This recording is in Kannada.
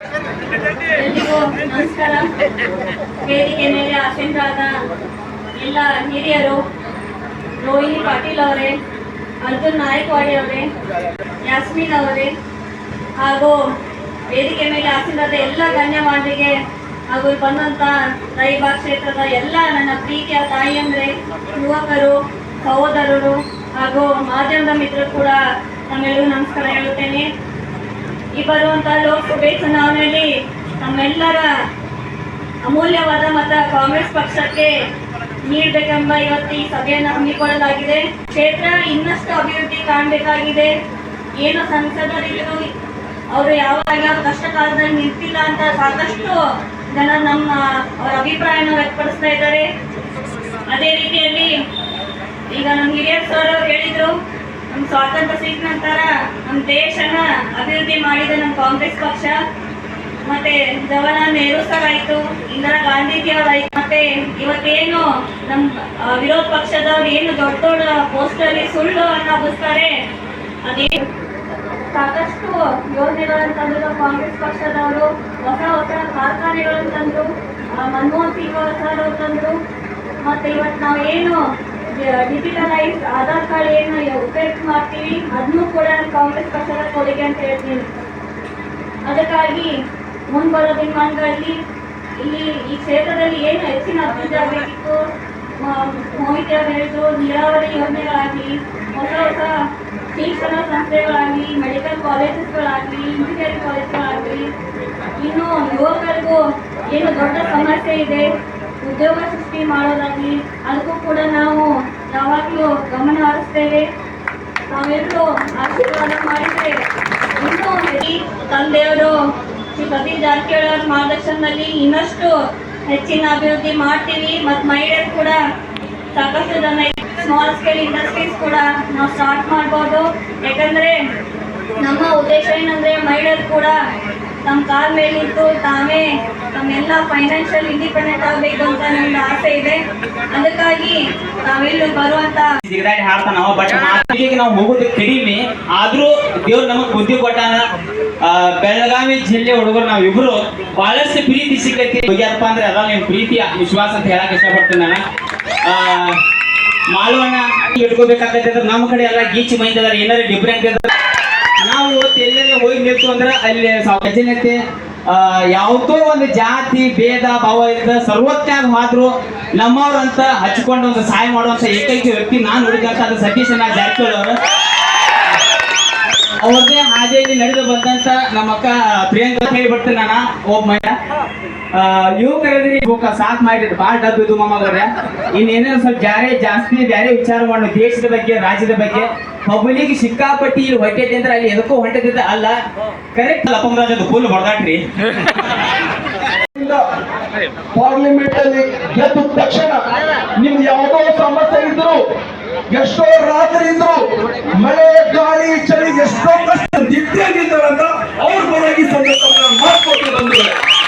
ಎಲ್ರಿಗೂ ನಮಸ್ಕಾರ. ವೇದಿಕೆ ಮೇಲೆ ಆಸೀನರಾದ ಎಲ್ಲ ಹಿರಿಯರು, ರೋಹಿಣಿ ಪಾಟೀಲ್ ಅವರೇ, ಅರ್ಜುನ್ ನಾಯಕವಾಡಿ ಅವರೇ, ಯಾಸ್ಮಿನ್ ಅವರೇ, ಹಾಗೂ ವೇದಿಕೆ ಮೇಲೆ ಆಸೀನರಾದ ಎಲ್ಲ ಗಣ್ಯಮಾನ್ಯರಿಗೆ ಹಾಗೂ ಬಂದಂತ ರಾಯಬಾಗ್ ಕ್ಷೇತ್ರದ ಎಲ್ಲ ನನ್ನ ಪ್ರೀತಿಯ ತಾಯಿಯಂದ್ರೆ ಯುವಕರು, ಸಹೋದರರು ಹಾಗೂ ಮಾಧ್ಯಮದ ಮಿತ್ರರು ಕೂಡ ತಮ್ಮೆಲ್ಲರಿಗೂ ನಮಸ್ಕಾರ ಹೇಳುತ್ತೇನೆ. ಈ ಬರುವಂತಹ ಲೋಕಸಭೆ ಚುನಾವಣೆಯಲ್ಲಿ ನಮ್ಮೆಲ್ಲರ ಅಮೂಲ್ಯವಾದ ಮತ ಕಾಂಗ್ರೆಸ್ ಪಕ್ಷಕ್ಕೆ ನೀಡಬೇಕೆಂಬ ಇವತ್ತು ಈ ಸಭೆಯನ್ನು ಹಮ್ಮಿಕೊಳ್ಳಲಾಗಿದೆ. ಕ್ಷೇತ್ರ ಇನ್ನಷ್ಟು ಅಭಿವೃದ್ಧಿ ಕಾಣಬೇಕಾಗಿದೆ. ಏನು ಸಂಸದರಿದ್ರು ಅವರು ಯಾವಾಗ ಕಷ್ಟ ಕಾಲದಲ್ಲಿ ನಿಂತಿಲ್ಲ ಅಂತ ಸಾಕಷ್ಟು ಜನ ನಮ್ಮ ಅವರ ಅಭಿಪ್ರಾಯನ ವ್ಯಕ್ತಪಡಿಸ್ತಾ ಇದ್ದಾರೆ. ಅದೇ ರೀತಿಯಲ್ಲಿ ಈಗ ನಮ್ಮ ಹಿರಿಯರ್ ಸರ್ ಅವರು ಹೇಳಿದ್ರು ನಮ್ಮ ಸ್ವಾತಂತ್ರ್ಯ ಸಿಕ್ಕ ನಂತರ ನಮ್ಮ ದೇಶನ ಅಭಿವೃದ್ಧಿ ಮಾಡಿದ ನಮ್ಮ ಕಾಂಗ್ರೆಸ್ ಪಕ್ಷ, ಮತ್ತೆ ಜವಾಹರ್ಲಾಲ್ ನೆಹರು ಸರ್ ಆಯ್ತು, ಇಂದಿರಾ ಗಾಂಧೀಜಿ ಅವರಾಯ್ತು ಮತ್ತೆ ಇವತ್ತೇನು ನಮ್ಮ ವಿರೋಧ ಪಕ್ಷದವ್ರು ಏನು ದೊಡ್ಡ ದೊಡ್ಡ ಪೋಸ್ಟರ್ ಸುಳ್ಳು ಅನ್ನ ಹಬ್ಬಿಸ್ತಾರೆ ಅದೇ ಸಾಕಷ್ಟು ಯೋಜನೆಗಳನ್ನು ತಂದ್ರು ಕಾಂಗ್ರೆಸ್ ಪಕ್ಷದವರು, ಹೊಸ ಹೊಸ ಕಾರ್ಖಾನೆಗಳನ್ನು ತಂದ್ರು ಮನಮೋಹನ್ ಸಿಂಗ್ ಸರ್ ಅವರು ಮತ್ತೆ ಇವತ್ತು ನಾವು ಏನು ಡಿಜಿಟಲೈಸ್ ಆಧಾರ್ ಕಾರ್ಡ್ ಏನು ಉಪಯೋಗ ಮಾಡ್ತೀವಿ, ಅದನ್ನು ಕೂಡ ಕಾಂಗ್ರೆಸ್ ಪಕ್ಷದ ಕೊಡುಗೆ ಅಂತ ಹೇಳ್ತೀನಿ. ಅದಕ್ಕಾಗಿ ಮುಂಬರೋ ದಿನಮಾನಗಳಲ್ಲಿ ಇಲ್ಲಿ ಈ ಕ್ಷೇತ್ರದಲ್ಲಿ ಏನು ಹೆಚ್ಚಿನ ಅಭಿವೃದ್ಧಿ ಆಗಬೇಕಿತ್ತು? ಮೋಹಿತಿ ಅವರು ಹೇಳಿದ್ರು ನೀರಾವರಿ ಯೋಜನೆಗಳಾಗಲಿ, ಹೊಸ ಹೊಸ ಶಿಕ್ಷಣ ಸಂಸ್ಥೆಗಳಾಗಲಿ ಮೆಡಿಕಲ್ ಕಾಲೇಜಸ್ಗಳಾಗಲಿ ಇಂಜಿನಿಯರಿಂಗ್ ಕಾಲೇಜ್ಗಳಾಗಲಿ ಇನ್ನು ಯುವಕರಿಗೂ ಏನು ದೊಡ್ಡ ಸಮಸ್ಯೆ ಇದೆ, ಉದ್ಯೋಗ ಸೃಷ್ಟಿ ಮಾಡೋದಾಗಲಿ, ಅದಕ್ಕೂ ಕೂಡ ನಾವು ಯಾವಾಗಲೂ ಗಮನ ಹರಿಸ್ತೇವೆ. ನಾವೆಲ್ಲರೂ ಆಶೀರ್ವಾದ ಮಾಡಿದ್ರೆ ಇನ್ನೂ ತಂದೆಯವರು ಶ್ರೀ ಪತಿ ಜಾರಕಿಹೊಳಿ ಅವರ ಮಾರ್ಗದರ್ಶನದಲ್ಲಿ ಇನ್ನಷ್ಟು ಹೆಚ್ಚಿನ ಅಭಿವೃದ್ಧಿ ಮಾಡ್ತೀವಿ. ಮತ್ತು ಮಹಿಳೆಯರು ಕೂಡ ಸಾಕಷ್ಟು ಜನ ಸ್ಮಾಲ್ ಸ್ಕೇಲ್ ಇಂಡಸ್ಟ್ರೀಸ್ ಕೂಡ ನಾವು ಸ್ಟಾರ್ಟ್ ಮಾಡ್ಬೋದು. ಯಾಕಂದರೆ ನಮ್ಮ ಉದ್ದೇಶ ಏನಂದರೆ ಮಹಿಳೆಯರು ಕೂಡ ತಮ್ಮ ಕಾಲ ಮೇಲೆ ನಿಂತು ತಾವೇ ತಮ್ಮೆಲ್ಲ ಫೈನಾನ್ಷಿಯಲ್ ಇಂಡಿಪೆಂಡೆಂಟ್ ಆಗಬೇಕು ಅಂತ ನಮ್ಗೆ ಆಸೆ ಇದೆ. ಅದಕ್ಕಾಗಿ ನಾವೆಲ್ಲೂ ಬರುವಂತ ಬಟ್ ನಾವು ಹೋಗೋದು ಕಡಿಮೆ ಆದ್ರೂ ದೇವ್ರು ನಮಗ್ ಬುದ್ಧಿ ಕೊಟ್ಟಾನ. ಬೆಳಗಾವಿ ಜಿಲ್ಲೆ ಹುಡುಗರು ನಾವಿಬ್ರು ಬಹಳಷ್ಟು ಪ್ರೀತಿ ಸಿಕ್ಕೈತಿ. ಹೋಗ್ಯಾರಪ್ಪ ಅಂದ್ರೆ ಅದ ನಿಮ್ ಪ್ರೀತಿಯ ವಿಶ್ವಾಸ ಅಂತ ಹೇಳಕ್ ಇಷ್ಟಪಡ್ತೀನಿ ನಾನು. ಆ, ಮಾಲವನ್ನ ಇಟ್ಕೋಬೇಕಾಗತ್ತೆ ನಮ್ ನಮ್ಮ ಕಡೆ ಎಲ್ಲ ಗೀಚಿ ಅದಾರ ಏನಾರ ಡಿಫ್ರೆಂಟ್ ಇದ್ರೆ ಇವತ್ತು ಎಲ್ಲೆಲ್ಲ ಹೋಗಿ ನಿಲ್ತು ಅಂದ್ರೆ ಅಲ್ಲಿ ಆ, ಯಾವುದೋ ಒಂದು ಜಾತಿ ಭೇದ ಭಾವ ಇಲ್ಲದ ಸರ್ವಜ್ಞಾಗ ಮಾತ್ರ ನಮ್ಮವ್ರಂತ ಹಚ್ಕೊಂಡು ಒಂದು ಸಹಾಯ ಮಾಡುವಂತ ಏಕೈಕ ವ್ಯಕ್ತಿ ನಾನು ಹುಡುಗಂತ ಅದು ಸತೀಶ್ ನಾಗ್ ಜಾರಕಿಹೊಳಿ ಅವರು. ಅವ್ರದ್ದೇ ಹಾದಿಯಲ್ಲಿ ನಡೆದು ಬಂದಂತ ನಮ್ಮ ಅಕ್ಕ ಪ್ರಿಯಾಂಕಾ ಹೇಳ್ಬಿಡ್ತೀನಿ ನಾನು. ಒಬ್ಬ ಮಯ. ಯುವಕರಲ್ಲಿ ಬುಕ್ಕ ಸಾಥ್ ಮಾಡಿದ್ರು ಭಾಳ ಡಬ್ಬು ಇದು ಮಾಮಗವ್ರೆ. ಇನ್ನೇನೋ ಸ್ವಲ್ಪ ಜಾರೆ ಜಾಸ್ತಿ ಬ್ಯಾರೆ ವಿಚಾರ ಮಾಡೋಣ. ದೇಶದ ಬಗ್ಗೆ, ರಾಜ್ಯದ ಬಗ್ಗೆ. ಪಬ್ಲಿಕ್ ಸಿಕ್ಕಾಪಟ್ಟಿ ಇಲ್ಲಿ ಹೊಟ್ಟೆ ಅಂದ್ರೆ ಅಲ್ಲಿ ಎದಕ್ಕೂ ಹೊಂಟದಿದ್ದ ಅಲ್ಲ. ಕರೆಕ್ಟ್ ಲಪಂಗರಾಜದು ಫುಲ್ ಹೊಡೆದಾಟ್ರಿ. ಪಾರ್ಲಿಮೆಂಟ್ ಅಲ್ಲಿ ಗೆದ್ದ ತಕ್ಷಣ ಎಷ್ಟೋ ರಾತ್ರಿಯಿಂದ ಮಳೆ ಗಾಳಿ ಚಳಿ ಎಷ್ಟೋ ಕಷ್ಟ ದಿಟ್ಟಿಯಾಗಿದ್ದಾರಂತ ಅವ್ರ ಪರವಾಗಿ ಸಂದರ್ಭ ಮಾಡ್ಕೊಟ್ಟು ಬಂದಿದ್ದಾರೆ.